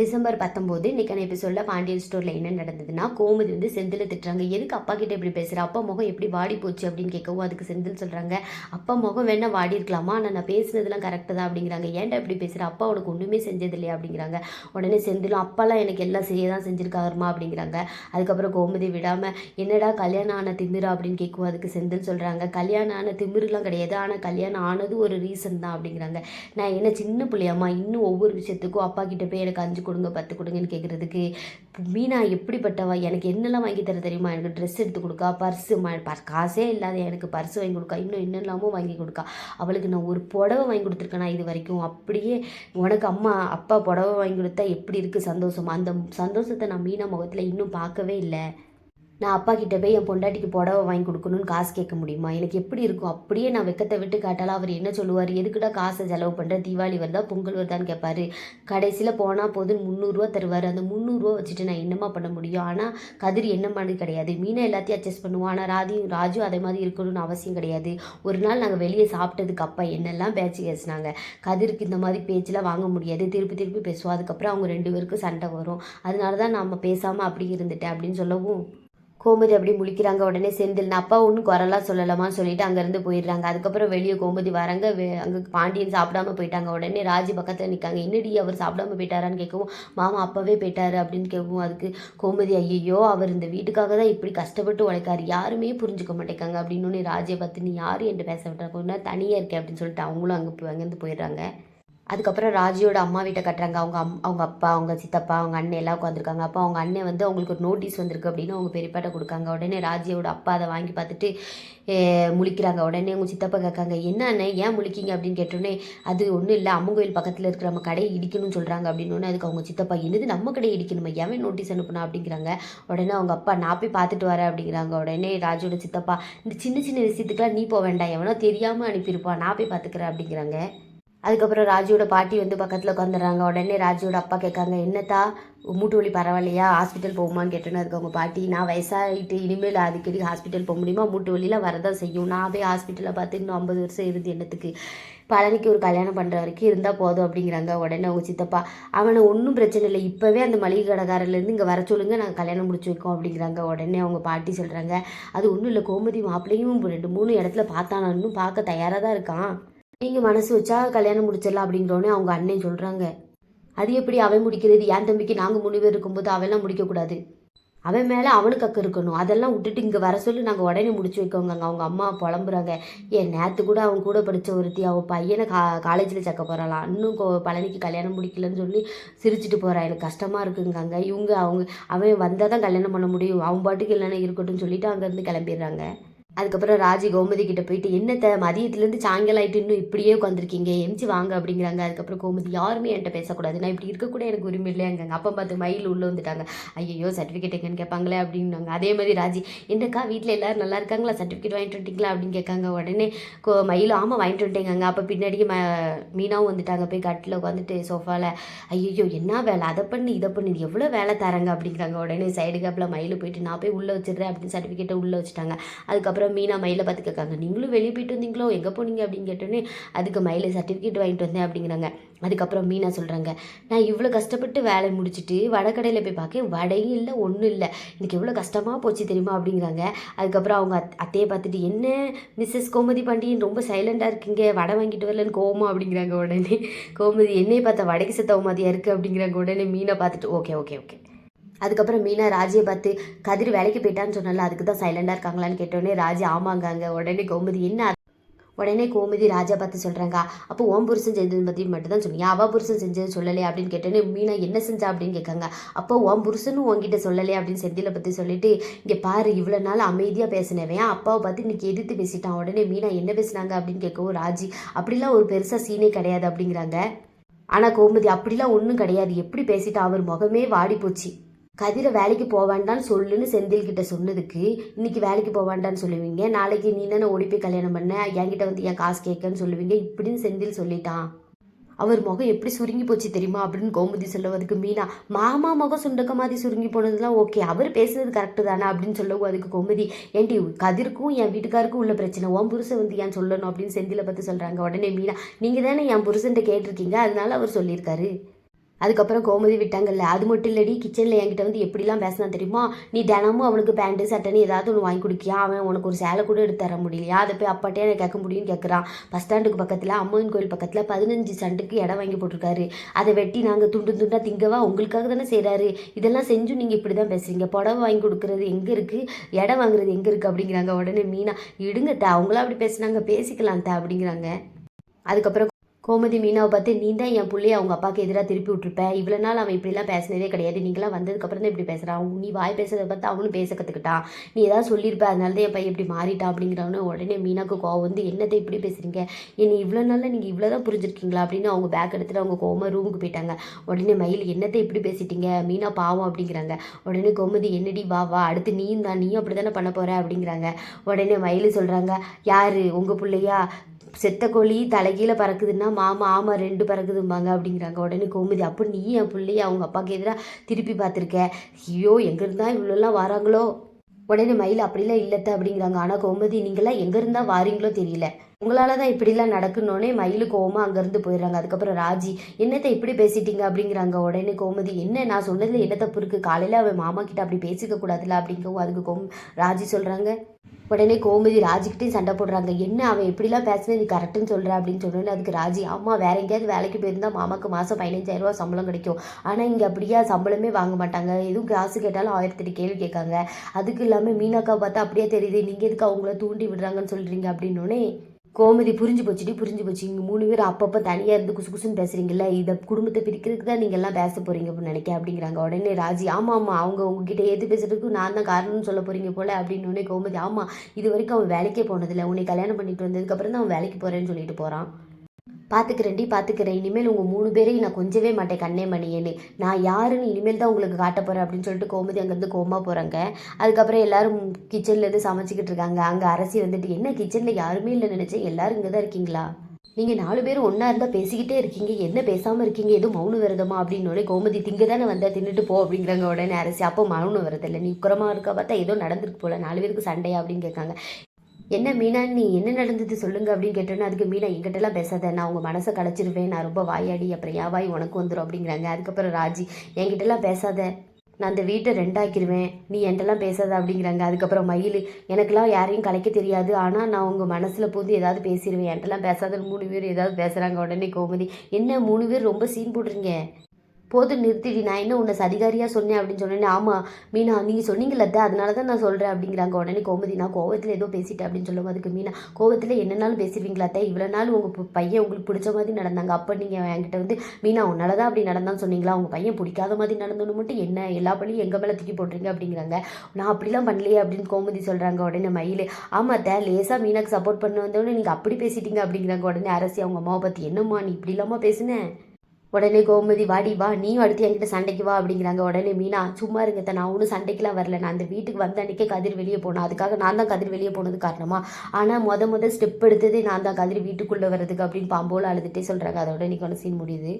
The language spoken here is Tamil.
டிசம்பர் பத்தொம்போது இன்றைக்கான எபிசோடில் பாண்டியன் ஸ்டோரில் என்ன நடந்ததுன்னா கோமதி வந்து செந்தில் திட்டுறாங்க. எதுக்கு அப்பா கிட்ட இப்படி பேசுகிற அப்பா முகம் எப்படி வாடி போச்சு அப்படின்னு கேட்கவும் அதுக்கு செந்தில் சொல்கிறாங்க அப்பா முகம் வேணால் வாடி இருக்கலாமா? ஆனால் நான் பேசுனதெல்லாம் கரெக்டு தான் அப்படிங்கிறாங்க. ஏன்டா இப்படி பேசுகிற அப்பா உனக்கு ஒன்றுமே செஞ்சது இல்லையா அப்படிங்கிறாங்க. உடனே செந்திலும் அப்பாலாம் எனக்கு எல்லாம் செய்ய தான் செஞ்சுருக்காருமா? அப்படிங்கிறாங்க. அதுக்கப்புறம் கோமதி விடாமல் என்னடா கல்யாணம் ஆன திமிரா? அப்படின்னு கேட்கும் அதுக்கு செந்தில் சொல்கிறாங்க கல்யாணம் ஆன திமிருலாம் கிடையாது. ஆனால் கல்யாணம் ஆனது ஒரு ரீசன் தான் அப்படிங்கிறாங்க. நான் என்ன சின்ன பிள்ளையாம்மா? இன்னும் ஒவ்வொரு விஷயத்துக்கும் அப்பா கிட்ட போய் எனக்கு அஞ்சு கொடுங்க பத்து கொடுங்கன்னு கேட்குறதுக்கு மீனா எப்படிப்பட்டவா? எனக்கு என்னெல்லாம் வாங்கி தர தெரியுமா? எனக்கு ட்ரெஸ் எடுத்து கொடுக்கா பர்ஸு பர் காசே இல்லாத எனக்கு பர்ஸ் வாங்கி கொடுக்கா இன்னும் என்னெல்லாமோ வாங்கி கொடுக்கா. அவளுக்கு நான் ஒரு புடவை வாங்கி கொடுத்துருக்கேனா இது வரைக்கும்? அப்படியே உனக்கு அம்மா அப்பா புடவை வாங்கி கொடுத்தா எப்படி இருக்குது சந்தோஷம்? அந்த சந்தோஷத்தை நான் மீனா முகத்தில் இன்னும் பார்க்கவே இல்லை. நான் அப்பா கிட்ட போய் என் பொண்டாட்டிக்கு புடவை வாங்கி கொடுக்கணும்னு காசு கேட்க முடியுமா? எனக்கு எப்படி இருக்கும்? அப்படியே நான் வெக்கத்தை விட்டு காட்டாலும் அவர் என்ன சொல்லுவார்? எதுக்குடா காசை செலவு பண்ணுற தீபாவளி வருதா? பொங்கல் வருதான்னு கேட்பார். கடைசியில் போனால் போதுன்னு முந்நூறுரூவா தருவார். அந்த முந்நூறுரூவா வச்சுட்டு நான் என்னம்மா பண்ண முடியும்? ஆனால் கதிர் என்ன பண்ணது கிடையாது. மீனை எல்லாத்தையும் அட்ஜஸ்ட் பண்ணுவோம் ஆனால் ராதியும் ராஜும் அதே மாதிரி இருக்கணும்னு அவசியம் கிடையாது. ஒரு நாள் நாங்கள் வெளியே சாப்பிட்டதுக்கு அப்பா என்னெல்லாம் பேச்சு பேசினாங்க. கதிருக்கு இந்த மாதிரி பேச்செலாம் வாங்க முடியாது. திருப்பி திருப்பி பேசுவோம். அதுக்கப்புறம் அவங்க ரெண்டு பேருக்கும் சண்டை வரும். அதனால தான் நம்ம பேசாமல் அப்படி இருந்துட்டேன் அப்படின்னு சொல்லவும் கோமதி அப்படி முழிக்கிறாங்க உடனே செந்தில் நான் அப்பா ஒன்றும் குரலாக சொல்லலாமான்னு சொல்லிட்டு அங்கேருந்து போயிடுறாங்க. அதுக்கப்புறம் வெளியே கோமதி வராங்க. அங்கே பாண்டியன் சாப்பிடாம போயிட்டாங்க. உடனே ராஜி பக்கத்தில் நிற்காங்க என்னடி அவர் சாப்பிடாம போயிட்டாரான்னு கேட்கவும் மாமா அப்போவே போயிட்டாரு அப்படின்னு கேட்கவும் அதுக்கு கோமதி ஐயோ அவர் இந்த வீட்டுக்காக தான் இப்படி கஷ்டப்பட்டு உழைக்காரு. யாருமே புரிஞ்சுக்க மாட்டேங்காங்க அப்படின்னு ராஜியை பார்த்து நீ யார்? என்கிட்ட பேச விட்டுறாங்க தனியாக இருக்கேன் அப்படின்னு சொல்லிட்டு அவங்களும் அங்கே அங்கேருந்து போயிடுறாங்க. அதுக்கப்புறம் ராஜியோட அம்மா வீட்டை கட்டுறாங்க. அவங்க அம் அவங்க அப்பா அவங்க சித்தப்பா அவங்க அண்ணன் எல்லாம் உட்காந்துருக்காங்க அப்போ அவங்க அண்ணன் வந்து அவங்களுக்கு ஒரு நோட்டீஸ் வந்திருக்கு அப்படின்னு அவங்க பெரியப்பாட்ட கொடுக்காங்க. உடனே ராஜியோட அப்பா அதை வாங்கி பார்த்துட்டு முழிக்கிறாங்க. உடனே அவங்க சித்தப்பா கேட்காங்க என்ன அண்ணன் ஏன் முழிக்கிங்க? அப்படின்னு கேட்டோன்னே அது ஒன்றும் இல்லை. அம்மங்கோயில் பக்கத்தில் இருக்கிற நம்ம கடையை இடிக்கணும்னு சொல்கிறாங்க அப்படின்னு அதுக்கு அவங்க சித்தப்பா என்னது நம்ம கடையை இடிக்கணுமா? ஏன் நோட்டீஸ் அனுப்புனா? அப்படிங்கிறாங்க. உடனே அவங்க அப்பா நான் போய் பார்த்துட்டு வரேன். அப்படிங்கிறாங்க. உடனே ராஜோட சித்தப்பா இந்த சின்ன சின்ன விஷயத்துக்குலாம் நீ போக வேண்டாம். எவனோ தெரியாமல் அனுப்பியிருப்பான். நான் போய் பார்த்துக்கிறேன். அப்படிங்கிறாங்க. அதுக்கப்புறம் ராஜுவோட பாட்டி வந்து பக்கத்தில் உட்காந்துடுறாங்க உடனே ராஜுவோட அப்பா கேட்காங்க என்னத்தா மூட்டு வலி பரவாயில்லையா? ஹாஸ்பிட்டல் போகுமான்னு கேட்டோன்னு அதுக்கு அவங்க பாட்டி. நான் வயசாகிட்டு இனிமேல் அடிக்கடி ஹாஸ்பிட்டல் போக முடியுமா? மூட்டு வலியில் வரதான் செய்யும். நான் போய் ஹாஸ்பிட்டலில் பார்த்து இன்னும் ஐம்பது வருஷம் இருந்து என்னத்துக்கு? பழனிக்கு ஒரு கல்யாணம் பண்ணுற வரைக்கும் இருந்தால் போதும் அப்படிங்கிறாங்க உடனே அவங்க சித்தப்பா. அவனை ஒன்றும் பிரச்சனை இல்லை. இப்போவே அந்த மளிகை கடைக்காரர்லேருந்து இங்கே வர சொல்லுங்க. நாங்கள் கல்யாணம் முடிச்சு வைக்கோம் அப்படிங்கிறாங்க உடனே அவங்க பாட்டி சொல்கிறாங்க அது ஒன்றும் இல்லை. கோமதி மாப்பிள்ளையும் ரெண்டு மூணு இடத்துல பார்த்தானா? இன்னும் பார்க்க தயாராக தான் இருக்கான். நீங்கள் மனசு வச்சா கல்யாணம் முடிச்சிடலாம் அப்படிங்கிறோன்னே அவங்க அண்ணன் சொல்கிறாங்க அது எப்படி அவன் முடிக்கிறது? என் தம்பிக்கு நாங்கள் மூணு பேர் இருக்கும்போது அவெல்லாம் முடிக்கக்கூடாது. அவன் மேலே அவனுக்கு அக்கு இருக்கணும். அதெல்லாம் விட்டுட்டு இங்கே வர சொல்லி நாங்கள் உடனே முடிச்சு வைக்கோங்க அவங்க அம்மா புலம்புறாங்க. ஏன் நேற்று கூட அவன் கூட படித்த ஒருத்தி அவன் பையனை கா காலேஜில் சேர்க்க போகிறாளாம் இன்னும் கோ பழனிக்கு கல்யாணம் முடிக்கலன்னு சொல்லி சிரிச்சிட்டு போகிறான் எனக்கு கஷ்டமாக இருக்குங்காங்க. இவங்க அவங்க அவன் வந்தால் தான் கல்யாணம் பண்ண முடியும். அவன் பாட்டுக்கு இல்லைன்னா இருக்கட்டும்னு சொல்லிட்டு அங்கேருந்து கிளம்பிடுறாங்க. அதுக்கப்புறம் ராஜி கோமதி கிட்ட போயிட்டு என்னத்த மதியத்துலேருந்து சாயங்காலம் ஆகிட்டு இன்னும் இப்படியே உட்காந்துருக்கீங்க? எம்ஜி வாங்க அப்படிங்கிறாங்க. அதுக்கப்புறம் கோமதி யாருமே என்கிட்ட பேசக்கூடாது. நான் இப்படி இருக்கக்கூட எனக்கு உரிமை இல்லையாங்க அப்பா பார்த்து மயில் உள்ளே வந்துட்டாங்க. ஐயோ சர்டிஃபிகேட் எங்கன்னு கேட்பாங்களே அப்படின்னாங்க. அதே மாதிரி ராஜி என்னக்கா வீட்டில் எல்லோரும் நல்லா இருக்காங்களா? சர்டிஃபிகேட் வாங்கிட்டு வந்துட்டீங்களா? அப்படின்னு கேட்காங்க. உடனே கோ மயில் ஆமாம் வாங்கிட்டு வந்துட்டேங்க அப்போ பின்னாடியே ம மீனாவும் வந்துட்டாங்க. போய் கட்டில் உட்காந்துட்டு சோஃபாவில் ஐயோ என்ன வேலை? அதை பண்ணி இதை பண்ணி எவ்வளோ வேலை தராங்க? அப்படிங்கிறாங்க. உடனே சைடு கேப்பில் மயில் போயிட்டு நான் போய் உள்ளே வச்சிடுறேன் அப்படின்னு சர்டிஃபிகேட்டை உள்ளே வச்சுட்டாங்க. அதுக்கப்புறம் அப்புறம் மீனா மயிலை பார்த்து கேட்காங்க நீங்களும் வெளியே போயிட்டு வந்தீங்களோ? எங்கே போனீங்க அப்படின்னு கேட்டோன்னே அதுக்கு மயிலை சர்டிஃபிகேட் வாங்கிட்டு வந்தேன் அப்படிங்கிறாங்க. அதுக்கப்புறம் மீனா சொல்கிறாங்க நான் இவ்வளோ கஷ்டப்பட்டு வேலை முடிச்சுட்டு வடக்கடையில் போய் பார்க்க வடையும் இல்லை ஒன்றும் இல்லை. எனக்கு எவ்வளோ கஷ்டமாக போச்சு தெரியுமா? அப்படிங்கிறாங்க. அதுக்கப்புறம் அவங்க அத் அத்தையை பார்த்துட்டு என்ன மிஸ்ஸஸ் கோமதி பாண்டியன் ரொம்ப சைலண்டாக இருக்கீங்க? வடை வாங்கிட்டு வரலன்னு கோமா அப்படிங்கிறாங்க உடனே. கோமதி என்னையை பார்த்தா வடைக்கு செத்தவ மாதிரியா இருக்குது அப்படிங்கிறாங்க உடனே மீனை பார்த்துட்டு ஓகே ஓகே ஓகே. அதுக்கப்புறம் மீனா ராஜியை பார்த்து கதிர் வேலைக்கு போயிட்டான்னு சொன்னால அதுக்கு தான் சைலண்டாக இருக்காங்களான்னு கேட்டோடனே ராஜி ஆமாங்காங்க. உடனே கோமதி என்ன உடனே கோமதி ராஜா பார்த்து சொல்கிறாங்க அப்போ ஓம் புருஷன் செஞ்சது பற்றி மட்டும் தான் சொன்னீங்க அவள் புருஷன் செஞ்சது சொல்லலை அப்படின்னு கேட்டோன்னே மீனா என்ன செஞ்சா? அப்படின்னு கேட்காங்க அப்போ ஓம் புருஷனும் உங்ககிட்ட சொல்லலை அப்படின்னு செந்தில பற்றி சொல்லிட்டு இங்கே பாரு இவ்வளோ நாள் அமைதியாக பேசினவன் அப்பாவை பார்த்து இன்றைக்கி எதிர்த்து பேசிட்டான். உடனே மீனா என்ன பேசுனாங்க? அப்படின்னு கேட்கவும் ராஜி அப்படிலாம் ஒரு பெருசாக சீனே கிடையாது அப்படிங்கிறாங்க. ஆனால் கோமதி அப்படிலாம் ஒன்றும் கிடையாது. எப்படி பேசிட்டா? அவர் முகமே வாடி போச்சு கதிரை வேலைக்கு போவான்டான்னு சொல்லுன்னு செந்தில் கிட்ட சொன்னதுக்கு இன்னைக்கு வேலைக்கு போவான்டான்னு சொல்லுவீங்க. நாளைக்கு நீ தானே ஓடி போய் கல்யாணம் பண்ண? என்கிட்ட வந்து என் காசு கேட்கன்னு சொல்லுவீங்க. இப்படின்னு செந்தில் சொல்லிட்டான். அவர் முகம் எப்படி சுருங்கி போச்சு தெரியுமா? அப்படின்னு கோமதி சொல்லுவதுக்கு மீனா மாமா முகம் சுண்டக்க மாதிரி சுருங்கி போனதுலாம் ஓகே. அவர் பேசுனது கரெக்டு தானே? அப்படின்னு சொல்லவும் அதுக்கு கோமதி ஏன்டி கதிர்க்கும் என் வீட்டுக்காருக்கும் உள்ள பிரச்சனை. உன் புருஷன் வந்து ஏன் சொல்லணும்? அப்படின்னு செந்தில பார்த்து சொல்கிறாங்க உடனே மீனா நீங்கள் தானே என் புருஷன்ட்ட கேட்டிருக்கீங்க. அதனால அவர் சொல்லியிருக்காரு. அதுக்கப்புறம் கோமதி விட்டாங்கல்ல. அது மட்டும் இல்லடி கிச்சனில் என்கிட்ட வந்து எப்படிலாம் பேசினா தெரியுமா? நீ தினமும் அவனுக்கு பேண்ட்டு சட்டைன்னு ஏதாவது ஒன்று வாங்கி கொடுக்கியா? அவன் உனக்கு ஒரு சேலை கூட எடுத்து தர முடியலையா? அதை போய் அப்பாட்டே எனக்கு கேட்க முடியும்னு கேட்குறான். பஸ் ஸ்டாண்டுக்கு பக்கத்தில் அம்மன் கோயில் பக்கத்தில் பதினஞ்சு சண்டுக்கு இடம் வாங்கி போட்டிருக்காரு. அதை வெட்டி நாங்கள் துண்டு துண்டாக திங்கவா? உங்களுக்காக தானே செய்கிறாரு இதெல்லாம் செஞ்சும் நீங்கள் இப்படி தான் பேசுகிறீங்க புடவை வாங்கி கொடுக்குறது எங்கே இருக்குது இடம் வாங்குறது எங்கே இருக்குது அப்படிங்கிறாங்க. உடனே மீனா இடுங்க தா அவங்களாம் அப்படி பேசுனாங்க. பேசிக்கலாம் தா அப்படிங்கிறாங்க. அதுக்கப்புறம் கோமதி மீனாவை பார்த்து நீ தான் என் பிள்ளைய அவங்க அப்பாவுக்கு எதிராக திருப்பி விட்டுருப்பேன் இவ்வளோ நாள் அவன் இப்படிலாம் பேசினதே கிடையாது. நீங்களாம் வந்ததுக்கப்புறம் தான் இப்படி பேசுகிறான் நீ வாய் பேசுறதை பார்த்து அவனும் பேச கற்றுக்கிட்டான் நீ ஏதாவது சொல்லியிருப்ப. அதனால தான் என் பையன் இப்படி மாறிட்டான் அப்படிங்கிறவனே உடனே மீனாக்கு கோவம் வந்து என்னத்தை இப்படி பேசுகிறீங்க என்னை இவ்வளோ நாளில் நீங்கள் இவ்வளோ தான் புரிஞ்சிருக்கீங்களா? அப்படின்னு அவங்க பேக் எடுத்துகிட்டு அவங்க கோவமாக ரூமுக்கு போயிட்டாங்க. உடனே மயில் என்னத்தை இப்படி பேசிட்டீங்க? மீனா பாவம். அப்படிங்கிறாங்க. உடனே கோமதி என்னடி வா வா. அடுத்து நீயும் தான். நீயும் அப்படி தானே பண்ண போகிற அப்படிங்கிறாங்க. உடனே மயில் சொல்கிறாங்க யார்? உங்கள் பிள்ளையா? செத்த கோழி தலைகீழ பறக்குதுன்னா மாமா ஆமாம் ரெண்டு பிறகுதும்பாங்க அப்படிங்கிறாங்க. உடனே கோமதி அப்போ நீ என் பிள்ளைய அவங்க அப்பாவுக்கு எதிராக திருப்பி பார்த்துருக்க? ஐயோ எங்கே இருந்தா இவ்வளோலாம் வராங்களோ? உடனே மயில் அப்படிலாம் இல்லத்த அப்படிங்கிறாங்க. ஆனால் கோமதி நீங்களாம் எங்கே இருந்தால் வாரீங்களோ தெரியல. உங்களால தான் இப்படிலாம் நடக்கணுன்னே மயில் கோவமாக அங்கேருந்து போயிடுறாங்க. அதுக்கப்புறம் ராஜி என்னத்தை இப்படி பேசிட்டீங்க? அப்படிங்கிறாங்க. உடனே கோமதி என்ன? நான் சொன்னதில் என்ன தப்பு இருக்குது காலையில் அவன் மாமா கிட்ட அப்படி பேசிக்க கூடாதுல அப்படிங்கவும் அதுக்கு கோம் ராஜி சொல்கிறாங்க உடனே கோமதி ராஜிக்கிட்டையும் சண்டை போடுறாங்க. என்ன? அவன் எப்படிலாம் பேசுனது நீ கரெக்டுன்னு சொல்கிற அப்படின்னு சொன்னோன்னே அதுக்கு ராஜி ஆமாம் வேற எங்கேயாவது வேலைக்கு போயிருந்தால் மாமாக்கு மாதம் பதினஞ்சாயிரம் ரூபா சம்பளம் கிடைக்கும். ஆனால் இங்கே அப்படியா சம்பளமே வாங்க மாட்டாங்க. எதுவும் காசு கேட்டாலும் ஆயிரத்தெட்டு கேள்வி கேட்காங்க. அதுக்கு இல்லாமல் மீனாக்கா பார்த்தா அப்படியே தெரியுது. நீங்கள் எதுக்கு அவங்கள தூண்டி விடுறாங்கன்னு சொல்கிறீங்க அப்படின்னோடனே கோமதி புரிஞ்சு போச்சுடி புரிஞ்சு போச்சு. இங்கே மூணு பேர் அப்பப்போ தனியாக இருந்து குசு குசுன்னு பேசுகிறீங்களா இதை குடும்பத்தை பிரிக்கிறதுக்கு தான் நீங்கள் எல்லாம் பேச போகிறீங்க அப்படின்னு நினைக்க அப்படிங்கிறாங்க. உடனே ராஜி ஆமாம் ஆமாம் அவங்க உங்ககிட்ட எது பேசுறதுக்கு நான் தான் காரணம்னு சொல்ல போகிறீங்க போல அப்படின்னு உடனே கோமதி ஆமாம் இது வரைக்கும் அவன் வேலைக்கே போனதில்லை. உன்னை கல்யாணம் பண்ணிட்டு வந்ததுக்கப்புறம் தான் அவன் வேலைக்கு போகிறேன்னு சொல்லிட்டு போகிறான் பார்த்துக்கிறேன்டி பார்த்துக்கிறேன் இனிமேல் உங்கள் மூணு பேரையும் நான் கொஞ்சவே மாட்டேன் கண்ணே மணியேன்னு. நான் யாருன்னு இனிமேல் தான் உங்களுக்கு காட்ட போகிறேன் அப்படின்னு சொல்லிட்டு கோமதி அங்கேருந்து கோமா போகிறாங்க அதுக்கப்புறம் எல்லாரும் கிச்சன்லேருந்து சமைச்சிக்கிட்டு இருக்காங்க. அங்கே அரசி வந்துட்டு என்ன கிச்சனில் யாருமே இல்லை நினச்சேன். எல்லாரும் இங்கே தான் இருக்கீங்களா? நீங்கள் நாலு பேரும் ஒன்றா இருந்தால் பேசிக்கிட்டே இருக்கீங்க. என்ன பேசாமல் இருக்கீங்க? எதுவும் மௌன விரதமா? அப்படின்னு கோமதி திங்க தானே வந்தால் தின்னுட்டு போ அப்படிங்கிறாங்க உடனே அரசி. அப்போ மௌன விரதம் இல்லை. நீ உக்கரமாக இருக்க பார்த்தா ஏதோ நடந்திருக்கு போல. நாலு பேருக்கு சண்டையா அப்படின்னு கேட்காங்க. என்ன மீனா நீ என்ன நடந்தது சொல்லுங்க அப்படின்னு கேட்டோன்னா அதுக்கு மீனா என்கிட்டலாம் பேசாத நான் உங்கள் மனசை கலைச்சிருவேன் நான் ரொம்ப வாயாடி அப்புறம் ஏன் வாய் உனக்கு வந்துடும் அப்படிங்கிறாங்க. அதுக்கப்புறம் ராஜி என்கிட்டலாம் பேசாத நான் அந்த வீட்டை ரெண்டாக்கிடுவேன் நீ என்கிட்டலாம் பேசாத அப்படிங்கிறாங்க. அதுக்கப்புறம் மயில் எனக்கெல்லாம் யாரையும் கலைக்க தெரியாது ஆனால் நான் உங்கள் மனசில் பூந்து ஏதாவது பேசிடுவேன் என்கிட்டலாம் பேசாத மூணு பேர் ஏதாவது பேசுகிறாங்க உடனே கோமதி. என்ன மூணு பேர் ரொம்ப சீன் போடுறீங்க போது நிறுத்திடி நான் என்ன உன்னை சதிகாரியாக சொன்னேன் அப்படின்னு சொன்னேன் ஆமாம் மீனா நீங்கள் சொன்னீங்கல்ல அதனால தான் நான் சொல்கிறேன் அப்படிங்கிறாங்க. உடனே கோமதி நான் கோவத்தில் ஏதோ பேசிட்டேன் அப்படின்னு சொல்லும் அதுக்கு மீனா கோவத்தில் என்னனாலும் பேசுவீங்களா அத்தை? இவ்வளோ நாள் உங்கள் பையன் உங்களுக்கு பிடிச்ச மாதிரி நடந்தாங்க. அப்போ நீங்கள் என்கிட்ட வந்து மீனா உன்னால தான் அப்படி நடந்தான்னு சொன்னீங்களா? உங்கள் பையன் பிடிக்காத மாதிரி நடந்தோன்னு மட்டும் என்ன எல்லா பள்ளியும் எங்கள் மேலே தூக்கி போடுறீங்க அப்படிங்கிறாங்க. நான் அப்படிலாம் பண்ணலையே அப்படின்னு கோமதி சொல்கிறாங்க உடனே மயில். ஆமாம் தே லேசாக மீனாக்கு சப்போர்ட் பண்ண வந்தோடனே நீங்கள் அப்படி பேசிட்டீங்க அப்படிங்கிறாங்க உடனே அரசி. அவங்க அம்மாவை பற்றி என்னம்மா நீ இப்படி இல்லாமல் பேசுனேன் உடனே கோமதி வாடி வா நீயும் அடுத்து என்கிட்ட சண்டைக்கு வா அப்படிங்கிறாங்க. உடனே மீனா சும்மா இருங்க நான் ஒன்றும் சண்டைக்கெலாம் வரல. நான் அந்த வீட்டுக்கு வந்த அன்றைக்கே கதிர் வெளியே போனேன். அதுக்காக நான் தான் கதிர் வெளியே போனது காரணமாக ஆனால் மொத முத ஸ்டெப் எடுத்ததே நான் தான் கதிர் வீட்டுக்குள்ளே வர்றதுக்கு அப்படின்னு பாம்போல அழுதுகிட்டே சொல்கிறாங்க அதோட இன்னைக்கு ஒன்று சீன் முடியுது.